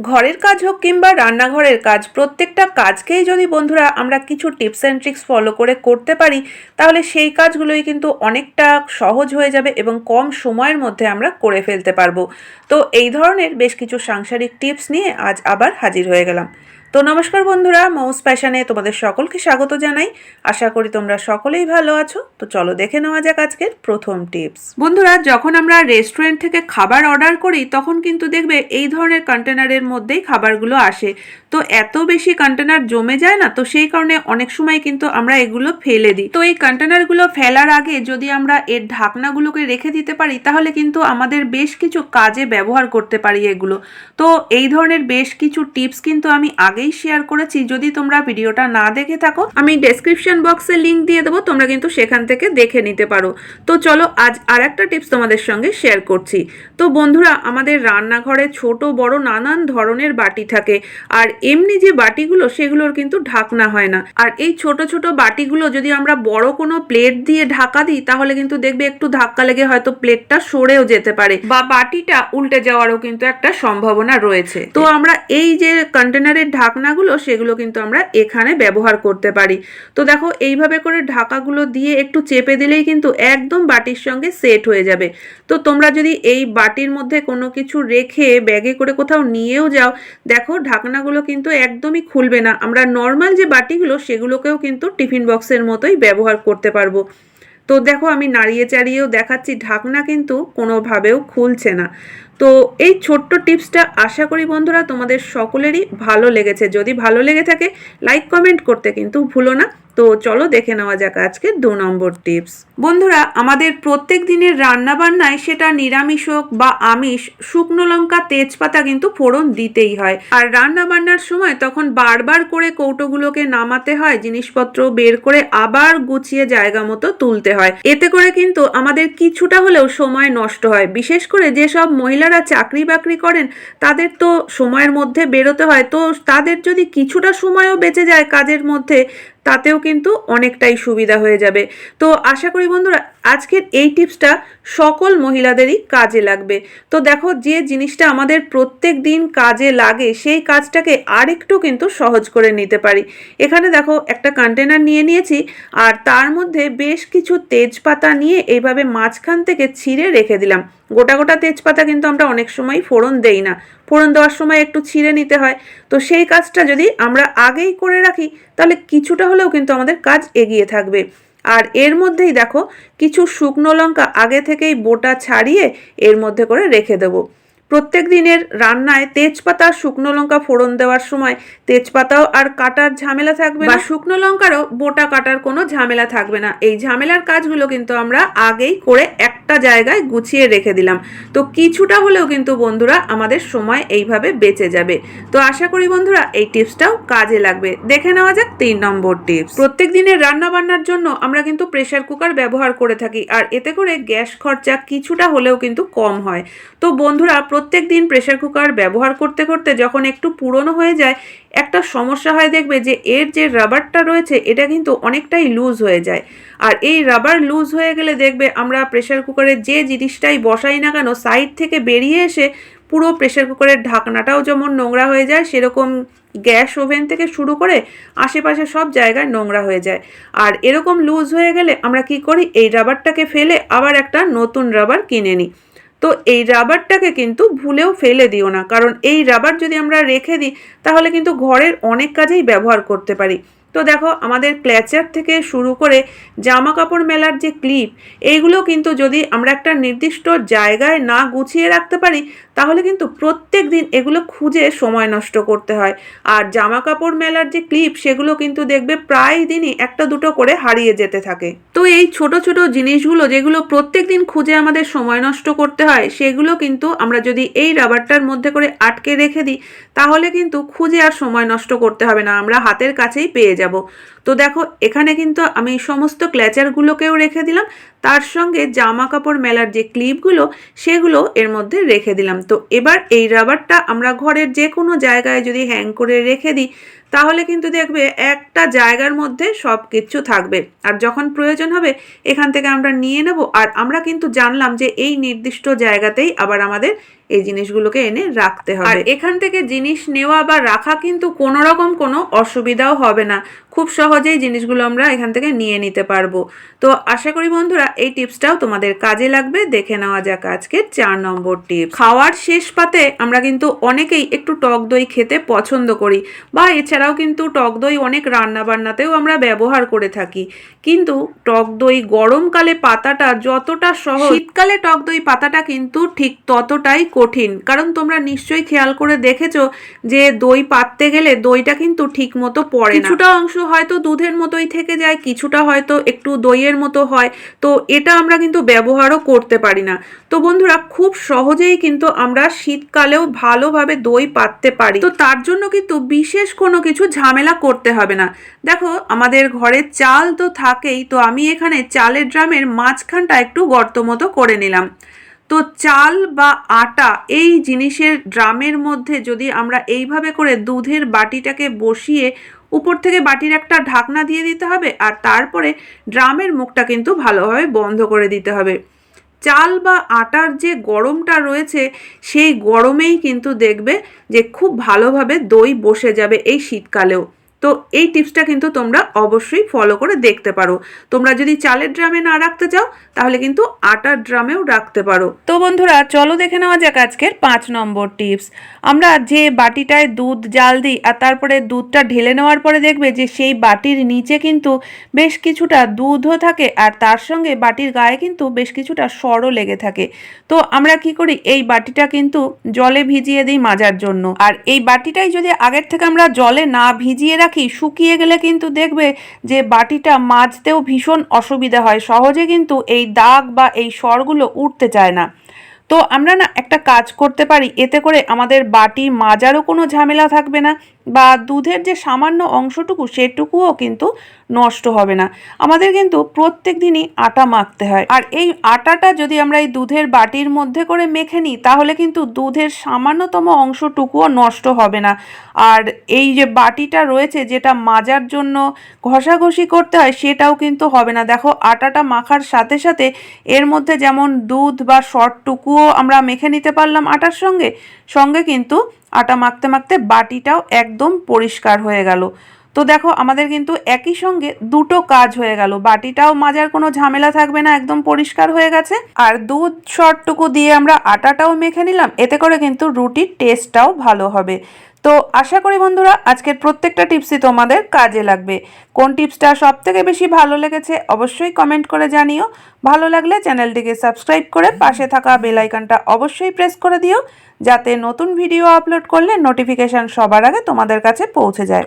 ঘরের কাজ হোক কিংবা রান্নাঘরের কাজ, প্রত্যেকটা কাজকেই যদি বন্ধুরা আমরা কিছু টিপস অ্যান্ড ট্রিক্স ফলো করে করতে পারি, তাহলে সেই কাজগুলোই কিন্তু অনেকটা সহজ হয়ে যাবে এবং কম সময়ের মধ্যে আমরা করে ফেলতে পারব। তো এই ধরনের বেশ কিছু সাংসারিক টিপস নিয়ে আজ আবার হাজির হয়ে গেলাম। তো নমস্কার বন্ধুরা, মৌস প্যাশানে তোমাদের সকলকে স্বাগত জানাই। আশা করি তোমরা সকলেই ভালো আছো। তো চলো দেখে নেওয়া যাক আজকের প্রথম টিপস। বন্ধুরা, যখন আমরা রেস্টুরেন্ট থেকে খাবার অর্ডার করি, তখন কিন্তু দেখবে এই ধরনের কন্টেনারের মধ্যেই খাবারগুলো আসে। তো এত বেশি কন্টেনার জমে যায় না, তো সেই কারণে অনেক সময় কিন্তু আমরা এগুলো ফেলে দিই। তো এই কন্টেনারগুলো ফেলার আগে যদি আমরা এর ঢাকনাগুলোকে রেখে দিতে পারি, তাহলে কিন্তু আমাদের বেশ কিছু কাজে ব্যবহার করতে পারি এগুলো। তো এই ধরনের বেশ কিছু টিপস কিন্তু আমি আগেই শেয়ার করেছি। যদি তোমরা ভিডিওটা না দেখে থাকো, আমি ডেসক্রিপশন বক্সে লিংক দিয়ে দেবো, তোমরা কিন্তু সেখান থেকে দেখে নিতে পারো। তো চলো, আজ আর একটা টিপস তোমাদের সঙ্গে শেয়ার করছি। তো বন্ধুরা, আমাদের রান্নাঘরে ছোট, বড় নানান ধরনের বাটি থাকে, আর এমনি যে বাটিগুলো, সেগুলোর কিন্তু ঢাকনা হয় না। আর এই ছোট ছোট বাটিগুলো যদি আমরা বড় কোনো প্লেট দিয়ে ঢাকা দিই, তাহলে কিন্তু দেখবে একটু ধাক্কা লেগে হয়তো প্লেটটা সরেও যেতে পারে, বা বাটিটা উল্টে যাওয়ারও কিন্তু একটা সম্ভাবনা রয়েছে। তো আমরা এই যে কন্টেনারের ঢাকনাগুলো সেগুলো কিন্তু আমরা এখানে ব্যবহার করতে পারি। তো দেখো, এইভাবে করে ঢাকাগুলো দিয়ে একটু চেপে দিলেই কিন্তু একদম বাটির সঙ্গে সেট হয়ে যাবে। তো তোমরা যদি এই বাটির মধ্যে কোনো কিছু রেখে ব্যাগে করে কোথাও নিয়েও যাও, দেখো ঢাকনাগুলো কিন্তু একদমই খুলবে না। আমরা নর্মাল যে বাটিগুলো, সেগুলোকেও কিন্তু টিফিন বক্সের মতোই ব্যবহার করতে পারব। তো দেখো, আমি নাড়িয়ে চাড়িয়েও দেখাচ্ছি, ঢাকনা কিন্তু কোনোভাবেও খুলছে না। তো এই ছোট্ট টিপসটা আশা করি বন্ধুরা তোমাদের সকলেরই ভালো লেগেছে। যদি ভালো লেগে থাকে লাইক কমেন্ট করতে কিন্তু ভুলো না। তো চলো দেখে নেওয়া যাক আজকে দু নম্বর টিপস। বন্ধুরা, আমাদের প্রত্যেক দিনের রান্না বান্নায় সেটা নিরামিষ হোক বা আমিষ, শুকনো লঙ্কা, তেজপাতা কিন্তু ফোড়ন দিতেই হয়। আর রান্না বান্নার সময় তখন বারবার করে কৌটোগুলোকে নামাতে হয়, জিনিসপত্র বের করে আবার গুছিয়ে জায়গা মতো তুলতে হয়। এতে করে কিন্তু আমাদের কিছুটা হলেও সময় নষ্ট হয়। বিশেষ করে যেসব মহিলারা চাকরি বাকরি করেন, তাদের তো সময়ের মধ্যে বেরোতে হয়। তো তাদের যদি কিছুটা সময়ও বেঁচে যায় কাজের মধ্যে তাতেও কিন্তু অনেকটাই সুবিধা হয়ে যাবে। তো আশা করি বন্ধুরা আজকের এই টিপসটা সকল মহিলাদেরই কাজে লাগবে। তো দেখো, যে জিনিসটা আমাদের প্রত্যেক দিন কাজে লাগে, সেই কাজটাকে আরেকটু কিন্তু সহজ করে নিতে পারি। এখানে দেখো, একটা কন্টেনার নিয়ে নিয়েছি, আর তার মধ্যে বেশ কিছু তেজপাতা নিয়ে এইভাবে মাঝখান থেকে ছিঁড়ে রেখে দিলাম। গোটা গোটা তেজপাতা কিন্তু আমরা অনেক সময় ফোড়ন দেই না। ফোড়ন দেওয়ার সময় একটু ছিঁড়ে নিতে হয়। তো সেই কাজটা যদি আমরা আগেই করে রাখি, তাহলে কিছুটা হলেও কিন্তু আমাদের কাজ এগিয়ে থাকবে। আর এর মধ্যেই দেখো কিছু শুকনো লঙ্কা আগে থেকেই বোটা ছাড়িয়ে এর মধ্যে করে রেখে দেবো। প্রত্যেক দিনের রান্নায় তেজপাতা শুকনো লঙ্কা ফোড়ন দেওয়ার সময় তেজপাতাও আর কাটার ঝামেলা থাকবে না। শুকনো লঙ্কারও বোটা কাটার কোনো ঝামেলা থাকবে না। এই ঝামেলার কাজগুলো কিন্তু আমরা আগেই করে একটা জায়গায় গুছিয়ে রেখে দিলাম। তো কিছুটা হলেও কিন্তু বন্ধুরা আমাদের সময় এইভাবে বেঁচে যাবে। তো আশা করি বন্ধুরা এই টিপসটাও কাজে লাগবে। দেখে নেওয়া যাক তিন নম্বর টিপস। প্রত্যেক দিনের রান্না বান্নার জন্য আমরা কিন্তু প্রেশার কুকার ব্যবহার করে থাকি আর এতে করে গ্যাস খরচা কিছুটা হলেও কিন্তু কম হয়। তো বন্ধুরা প্রত্যেক দিন প্রেশার কুকার ব্যবহার করতে করতে যখন একটু পুরনো হয়ে যায় একটা সমস্যা হয় দেখবে যে এর যে রাবারটা রয়েছে, এটা কিন্তু অনেকটাই লুজ হয়ে যায়। আর এই রাবার লুজ হয়ে গেলে দেখবে আমরা প্রেশার কুকারে যে জিনিসটাই বসাই না কেন সাইড থেকে বেরিয়ে এসে পুরো প্রেশার কুকারের ঢাকনাটাও যেমন নোংরা হয়ে যায়, সেরকম গ্যাস ওভেন থেকে শুরু করে আশেপাশে সব জায়গায় নোংরা হয়ে যায়। আর এরকম লুজ হয়ে গেলে আমরা কি করি, এই রাবারটাকে ফেলে আবার একটা নতুন রাবার কিনে নিই। তো এই রাবারটাকে কিন্তু ভুলেও ফেলে দিও না। কারণ এই রাবার যদি আমরা রেখে দিই, তাহলে কিন্তু ঘরের অনেক কাজেই ব্যবহার করতে পারি। তো দেখো, আমাদের ক্ল্যাচার থেকে শুরু করে জামা কাপড় মেলার যে ক্লিপ এইগুলো কিন্তু যদি আমরা একটা নির্দিষ্ট জায়গায় না গুছিয়ে রাখতে পারি, তাহলে কিন্তু প্রত্যেক দিন এগুলো খুঁজে সময় নষ্ট করতে হয়। আর জামা কাপড় মেলার যে ক্লিপ সেগুলো কিন্তু দেখবে প্রায় দিনই একটা দুটো করে হারিয়ে যেতে থাকে। তো এই ছোট ছোট জিনিসগুলো যেগুলো প্রত্যেক দিন খুঁজে আমাদের সময় নষ্ট করতে হয়, সেগুলো কিন্তু আমরা যদি এই রাবারটার মধ্যে করে আটকে রেখে দিই, তাহলে কিন্তু খুঁজে আর সময় নষ্ট করতে হবে না। আমরা হাতের কাছেই পেয়ে যাব। তো দেখো, এখানে কিন্তু আমি সমস্ত ক্ল্যাচারগুলোকেও রেখে দিলাম। তার সঙ্গে জামা কাপড় মেলার যে ক্লিপগুলো, সেগুলো এর মধ্যে রেখে দিলাম। তো এবার এই রাবারটা আমরা ঘরের যে কোনো জায়গায় যদি হ্যাং করে রেখে দিই তাহলে কিন্তু দেখবে একটা জায়গার মধ্যে সব কিছু থাকবে। আর যখন প্রয়োজন হবে এখান থেকে আমরা নিয়ে নেব। আর আমরা কিন্তু জানলাম যে এই নির্দিষ্ট জায়গাতেই আবার আমাদের এই জিনিসগুলোকে এনে রাখতে হবে। আর এখান থেকে জিনিস নেওয়া বা রাখা কিন্তু কোনো রকম কোনো অসুবিধাও হবে না। খুব সহজেই জিনিসগুলো আমরা এখান থেকে নিয়ে নিতে পারব। তো আশা করি বন্ধুরা এই টিপসটাও তোমাদের কাজে লাগবে। দেখে নেওয়া যাক আজকের চার নম্বর টিপ খাওয়ার শেষ পাতে আমরা কিন্তু অনেকেই একটু টক দই খেতে পছন্দ করি। বা এছাড়াও কিন্তু টক দই অনেক রান্না বান্নাতেও আমরা ব্যবহার করে থাকি। কিন্তু টক দই গরমকালে পাতাটা যতটা সহজ শীতকালে টক দই পাতাটা কিন্তু ঠিক ততটাই কঠিন। কারণ তোমরা নিশ্চয়ই খেয়াল করে দেখেছ যে দই পাততে গেলে দইটা কিন্তু ঠিক মতো পড়ে কিছুটা অংশ হয়তো দুধের মতোই থেকে যায়, কিছুটা হয়তো একটু দইয়ের মতো হয়। তো এটা আমরা কিন্তু ব্যবহারও করতে পারি না। তো বন্ধুরা, খুব সহজেই কিন্তু আমরা শীতকালেও ভালোভাবে দই পাততে পারি। তো তার জন্য কিন্তু বিশেষ কোনো কিছু ঝামেলা করতে হবে না। দেখো, আমাদের ঘরে চাল তো থাকেই, তো আমি এখানে চালের ড্রামের মাঝখানটা একটু গর্ত মতো করে নিলাম। তো চাল বা আটা এই জিনিসের ড্রামের মধ্যে যদি আমরা এইভাবে করে দুধের বাটিটাকে বসিয়ে উপর থেকে বাটির একটা ঢাকনা দিয়ে দিতে হবে, আর তারপরে ড্রামের মুখটা কিন্তু ভালোভাবে বন্ধ করে দিতে হবে। চাল বা আটার যে গরমটা রয়েছে, সেই গরমেই কিন্তু দেখবে যে খুব ভালোভাবে দই বসে যাবে এই শীতকালেও। তো এই টিপসটা কিন্তু তোমরা অবশ্যই ফলো করে দেখতে পারো। তোমরা যদি চালের ড্রামে না রাখতে চাও, তাহলে কিন্তু আটার ড্রামেও রাখতে পারো। তো বন্ধুরা, চলো দেখে নেওয়া যাক আজকের পাঁচ নম্বর টিপস। আমরা যে বাটিটায় দুধ, জাল দিই আর তারপরে দুধটা ঢেলে নেওয়ার পরে দেখবে যে সেই বাটির নিচে কিন্তু বেশ কিছুটা দুধও থাকে আর তার সঙ্গে বাটির গায়ে কিন্তু বেশ কিছুটা সরও লেগে থাকে। তো আমরা কি করি? এই বাটিটা কিন্তু জলে ভিজিয়ে দিই মাজার জন্য। আর এই বাটিটাই যদি আগের থেকে আমরা জলে না ভিজিয়ে রাখি শুকিয়ে গেলে কিন্তু দেখবে যে বাটিটা মাজতেও ভীষণ অসুবিধা হয়। সহজে কিন্তু এই দাগ বা এই স্বরগুলো উঠতে চায় না। তো আমরা না একটা কাজ করতে পারি, এতে করে আমাদের বাটি মাজারও কোনো ঝামেলা থাকবে না। বা দুধের যে সামান্য অংশটুকু সেটুকুও কিন্তু নষ্ট হবে না। আমাদের কিন্তু প্রত্যেক দিনই আটা মাখতে হয়। আর এই আটাটা যদি আমরা এই দুধের বাটির মধ্যে করে মেখে নিই, তাহলে কিন্তু দুধের সামান্যতম অংশটুকুও নষ্ট হবে না। আর এই যে বাটিটা রয়েছে, যেটা মাজার জন্য ঘষাঘষি করতে হয়, সেটাও কিন্তু হবে না। দেখো, আটাটা মাখার সাথে সাথে এর মধ্যে যেমন দুধ বা শর্টটুকুও আমরা মেখে নিতে পারলাম আটার সঙ্গে সঙ্গে কিন্তু আটা মাখতে মাখতে বাটিটাও একদম পরিষ্কার হয়ে গেল। তো দেখো, আমাদের কিন্তু একই সঙ্গে দুটো কাজ হয়ে গেল। বাটিটাও মাজার কোনো ঝামেলা থাকবে না, একদম পরিষ্কার হয়ে গেছে। আর দুধ শর্টটুকু দিয়ে আমরা আটাটাও মেখে নিলাম, এতে করে কিন্তু রুটির টেস্টটাও ভালো হবে। তো আশা করি বন্ধুরা, আজকের প্রত্যেকটা টিপসই তোমাদের কাজে লাগবে। কোন টিপসটা সব থেকে বেশি ভালো লেগেছে অবশ্যই কমেন্ট করে জানিও। ভালো লাগলে চ্যানেলটিকে সাবস্ক্রাইব করে পাশে থাকা বেল আইকনটা অবশ্যই প্রেস করে দিও, যাতে নতুন ভিডিও আপলোড করলে নোটিফিকেশান সবার আগে তোমাদের কাছে পৌঁছে যায়।